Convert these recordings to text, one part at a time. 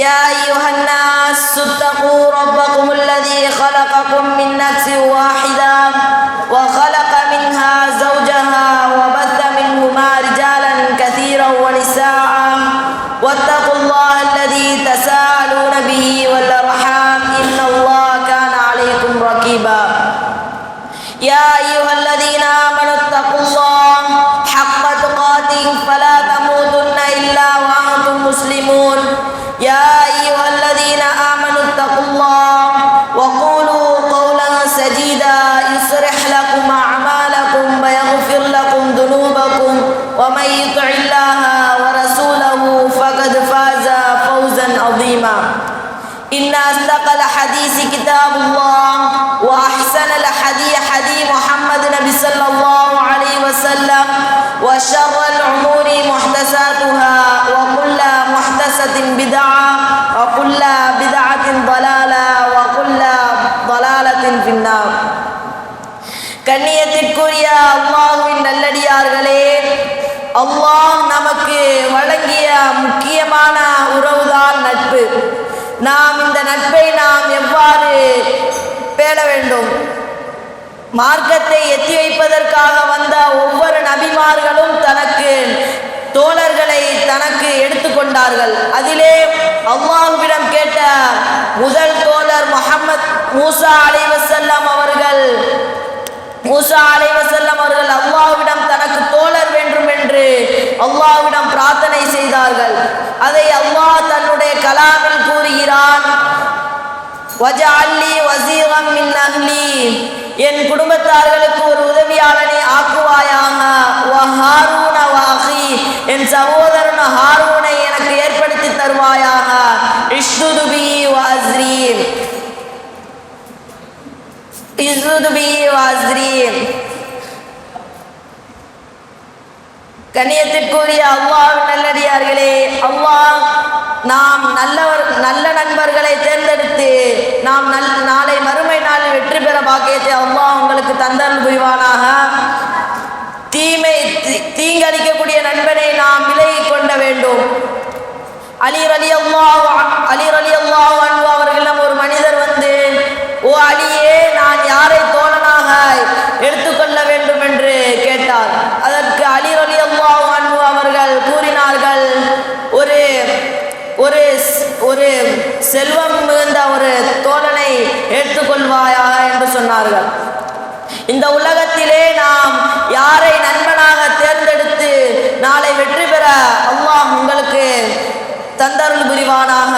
يا أيها الناس اتقوا ربكم الذي خلقكم من نفس واحدة يصلح لكم أعمالكم ويغفر لكم ذنوبكم ومن يطع الله ورسوله فقد فاز فوزا عظيما. إن أصدق الحديث كتاب الله وأحسن الحديث حديث محمد نبي صلى الله عليه وسلم وشر الأمور அல்லாஹ் நமக்கு வழங்கிய முக்கியமான உறவுதான் நட்பு. நாம் இந்த நட்பை நாம் எவ்வாறு பேண வேண்டும்? மார்க்கத்தை எத்தி வைப்பதற்காக வந்த ஒவ்வொரு நபிமார்களும் தனக்கு தோழர்களை தனக்கு எடுத்துக்கொண்டார்கள் அதிலே அல்லாஹுவிடம் கேட்ட முதல் தோழர் முகமது மூசா அலைவசல்லம் அவர்கள் மூசா அலைவசல்லம் அவர்கள் அல்லாஹ்விடம் தனக்கு தோழர் வேண்டும் வஜஅல்லி வசீரம் மின் அஹ்லி. என் குடும்பத்தார்களுக்கு ஒரு உதவியாளனை ஆக்குவாயாக. ஹாரூன வாஹி என் சகோதரன் ஹாரூனை எனக்கு ஏற்படுத்தி தருவாயாக. இஷ்துதுபி வாஸ்ரீம் இஸ்ருதுபி வாஸ்ரீம் கண்ணியத்திற்குரிய அல்லாஹ் நல்லடியார்களே அல்லாஹ் நாம் நல்லவர் நல்ல நண்பர்களை தேர்ந்தெடுத்து நாம் நல் நாளை மறுமை நாளில் வெற்றி பெற பாக்கியத்தை அம்மா உங்களுக்கு தந்தல் புரிவானாக. தீமை தீங்கடிக்கக்கூடிய நண்பனை நாம் விலகி கொண்ட வேண்டும். அலி அலி அல்லாஹ் அலி அலி அல்லாஹ் ஒரு செல்வம் மிகுந்த ஒரு தோழனை ஏற்றுக்கொள்வாயாக என்று சொன்னார்கள். இந்த உலகத்திலே நாம் யாரை நண்பனாக தேர்ந்தெடுத்து நாளை வெற்றி பெற அல்லாஹ் உங்களுக்கு தந்தருள் புரிவானாக?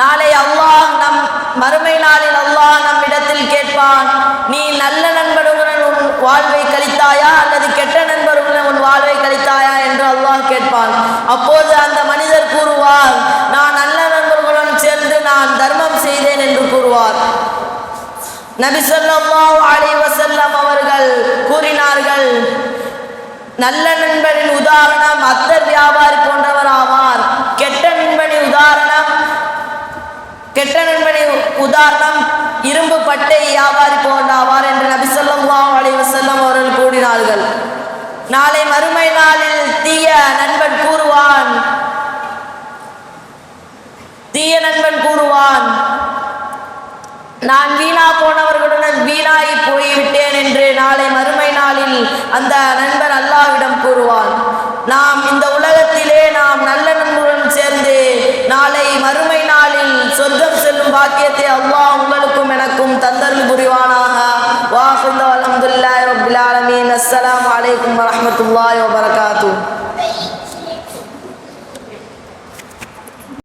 நாளை அல்லாஹ் நம் மறுமை நாளில் அல்லாஹ் நம்மிடத்தில் கேட்பான் நீ நல்ல நண்பருடன் உன் வாழ்வை கழித்தாயா? அல்லது கெட்ட நண்பருடன் உன் வாழ்வை கழித்தாயா? என்று அல்லாஹ் கேட்பான். அப்போது அந்த நபி ஸல்லல்லாஹு அலைஹி அவர்கள் கூறினார்கள் நல்ல நண்பனின் உதாரணம் அத்தர் வியாபாரி போன்றவர் ஆவார் கெட்ட நண்பனின் உதாரணம் கெட்ட நண்பனின் உதாரணம் இரும்பு பட்டை வியாபாரி போன்றாவார் என்று நபி ஸல்லல்லாஹு அலைஹி வஸல்லம் அவர்கள் கூறினார்கள். நாளை மறுமை நாளில் தீய நண்பன் கூறுவான். தீய நண்பன் கூறுவான். நான் வீணா போனவர்களுடன் வீணாகி போய்விட்டேன் என்று நாளை மறுமை நாளில் அந்த நண்பர் அல்லாஹ்விடம் கூறுவான் நாம் இந்த உலகத்திலே நாம் நல்ல நண்பருடன் சேர்ந்து நாளை மறுமை நாளில் சொர்க்கம் செல்லும் பாக்கியத்தை அல்லாஹ் உங்களுக்கும் எனக்கும் தந்தரும் புரிவானாக. வாஹிந்த அல்ஹம்துலில்லாஹி ரப்பில் ஆலமீன். அஸ்ஸலாமு அலைக்கும் வரஹ்மத்துல்லாஹி